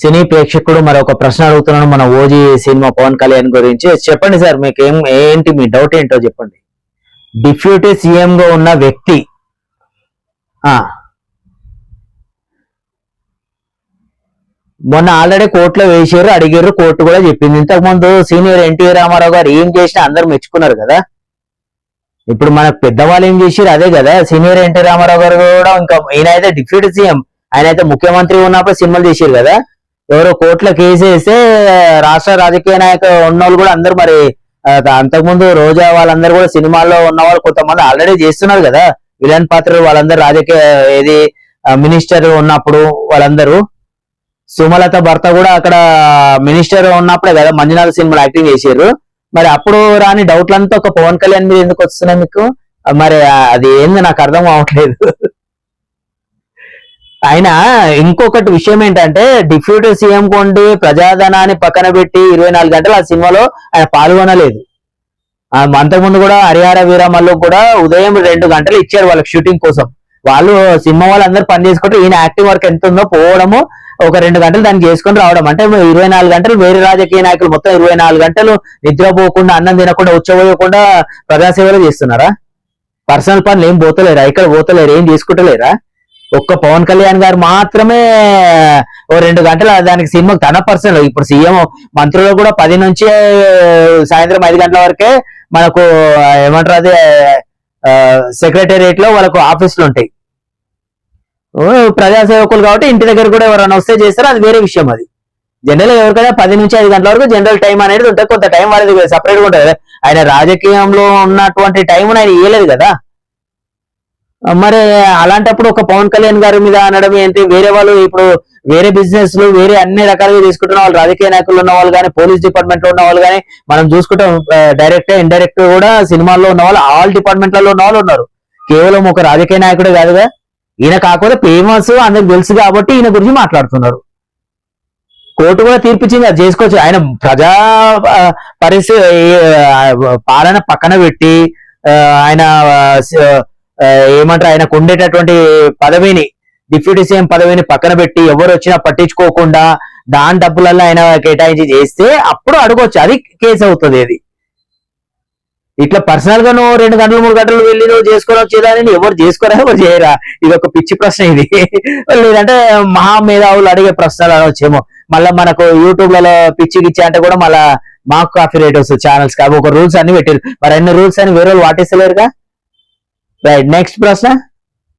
సినీ ప్రేక్షకుడు మరొక ప్రశ్న అడుగుతున్నాను మన ఓజీ సినిమా పవన్ కళ్యాణ్ గురించి. చెప్పండి సార్ మీకు ఏం ఏంటి మీ డౌట్ ఏంటో చెప్పండి. డిప్యూటీ సీఎం గా ఉన్న వ్యక్తి ఆ మొన్న ఆల్రెడీ కోర్టులో వేసారు అడిగారు కోర్టు కూడా చెప్పింది. ఇంతకు ముందు సీనియర్ ఎన్టీ రామారావు గారు ఏం చేసినా అందరు మెచ్చుకున్నారు కదా. ఇప్పుడు మన పెద్దవాళ్ళు ఏం చేసారు అదే కదా. సీనియర్ ఎన్టీ రామారావు గారు కూడా ఇంకా ఈయన అయితే డిప్యూటీ సీఎం ఆయన అయితే ముఖ్యమంత్రి ఉన్నప్పుడు సినిమాలు తీసారు కదా. ఎవరో కోట్ల కేసు వేస్తే రాష్ట్ర రాజకీయ నాయక ఉన్నోళ్ళు కూడా అందరు మరి అంతకుముందు రోజా వాళ్ళందరూ కూడా సినిమాల్లో ఉన్న వాళ్ళు కొంతమంది ఆల్రెడీ చేస్తున్నారు కదా. విలన్ పాత్రలు వాళ్ళందరూ రాజకీయ ఏది మినిస్టర్ ఉన్నప్పుడు వాళ్ళందరూ. సుమలత భర్త కూడా అక్కడ మినిస్టర్ ఉన్నప్పుడే కదా మంజునాథ్ సినిమాలో యాక్టింగ్ చేశారు. మరి అప్పుడు రాని డౌట్లంతా ఒక పవన్ కళ్యాణ్ మీద ఎందుకు వస్తున్నాయి మీకు? మరి అది ఏంది నాకు అర్థం అవ్వట్లేదు ఆయన ఇంకొకటి విషయం ఏంటంటే డిప్యూటీ సీఎం కొండి ప్రజాధనాన్ని పక్కన పెట్టి ఇరవై నాలుగు గంటలు ఆ సినిమాలో ఆయన పాల్గొనలేదు. అంతకుముందు కూడా హరిహర వీరమల్లు కూడా ఉదయం రెండు గంటలు ఇచ్చారు వాళ్ళకి షూటింగ్ కోసం. వాళ్ళు సినిమా వాళ్ళందరూ పని చేసుకుంటే ఈయన యాక్టివ్ వర్క్ ఎంత ఉందో పోవడము ఒక రెండు గంటలు దాన్ని చేసుకుని రావడం. అంటే ఇరవై నాలుగు గంటలు వేరే రాజకీయ నాయకులు మొత్తం ఇరవై నాలుగు గంటలు నిద్రపోకుండా అన్నం తినకుండా ఉచ్చబోయకుండా ప్రజాసేవలు చేస్తున్నారా? పర్సనల్ పనులు ఏం పోతలేరా? ఇక్కడ పోతలేరు? ఏం చేసుకుంటలేరా? ఒక్క పవన్ కళ్యాణ్ గారు మాత్రమే ఓ రెండు గంటలు దానికి సినిమాకి తన పర్సనల్. ఇప్పుడు సీఎం మంత్రులు కూడా పది నుంచి సాయంత్రం ఐదు గంటల వరకే మనకు ఏమంటారు అది సెక్రటేరియట్లో వాళ్ళకు ఆఫీసులు ఉంటాయి. ఓ, ప్రజాసేవకులు కాబట్టి ఇంటి దగ్గర కూడా ఎవరైనా వస్తే చేస్తారు అది వేరే విషయం అది. జనరల్ ఎవరికైనా పది నుంచి ఐదు గంటల వరకు జనరల్ టైం అనేది ఉంటుంది. కొంత టైం వాళ్ళది సపరేట్గా ఉంటుంది. ఆయన రాజకీయంలో ఉన్నటువంటి టైం ఆయన ఇవ్వలేదు కదా. మరి అలాంటప్పుడు ఒక పవన్ కళ్యాణ్ గారి మీద అనడం ఏంటి? వేరే వాళ్ళు ఇప్పుడు వేరే బిజినెస్లు వేరే అన్ని రకాలుగా తీసుకుంటున్న వాళ్ళు రాజకీయ నాయకులు ఉన్న వాళ్ళు కానీ పోలీస్ డిపార్ట్మెంట్లో ఉన్న వాళ్ళు కానీ మనం చూసుకుంటాం డైరెక్ట్ ఇండైరెక్ట్ కూడా సినిమాల్లో ఉన్న వాళ్ళు ఆల్ డిపార్ట్మెంట్లలో ఉన్న వాళ్ళు ఉన్నారు. కేవలం ఒక రాజకీయ నాయకుడే కాదుగా ఈయన కాకపోతే ఫేమస్ అందరికి తెలుసు కాబట్టి ఈయన గురించి మాట్లాడుతున్నారు. కోర్టు కూడా తీర్పిచ్చింది అది చేసుకోవచ్చు. ఆయన ప్రజా పరిస్థితి పాలన పక్కన పెట్టి ఆయన ఏమంటారు ఆయనకు ఉండేటటువంటి పదవిని డిప్యూటీ సీఎం పదవిని పక్కన పెట్టి ఎవరు వచ్చినా పట్టించుకోకుండా దాని డబ్బులలో ఆయన కేటాయించి చేస్తే అప్పుడు అడగొచ్చు. అది కేసు అవుతుంది అది ఇట్లా పర్సనల్గా నువ్వు రెండు గంటలు మూడు గంటలు వెళ్ళి నువ్వు చేసుకోవడం చేయాలని ఎవరు చేసుకోరా ఎవరు చేయరా? ఇది ఒక పిచ్చి ప్రశ్న ఇది. లేదంటే మహా మేధావులు అడిగే ప్రశ్నలు అనొచ్చేమో. మళ్ళీ మనకు యూట్యూబ్లలో పిచ్చి గిచ్చి అంటే కూడా మళ్ళా మాకు కాఫీ రేటర్స్ ఛానల్స్ కాబట్టి ఒక రూల్స్ అన్ని పెట్టారు మరి అన్ని రూల్స్ అని వేరే వాళ్ళు వాటేస్తలేరుగా రైట్ నెక్స్ట్ ప్రశ్న?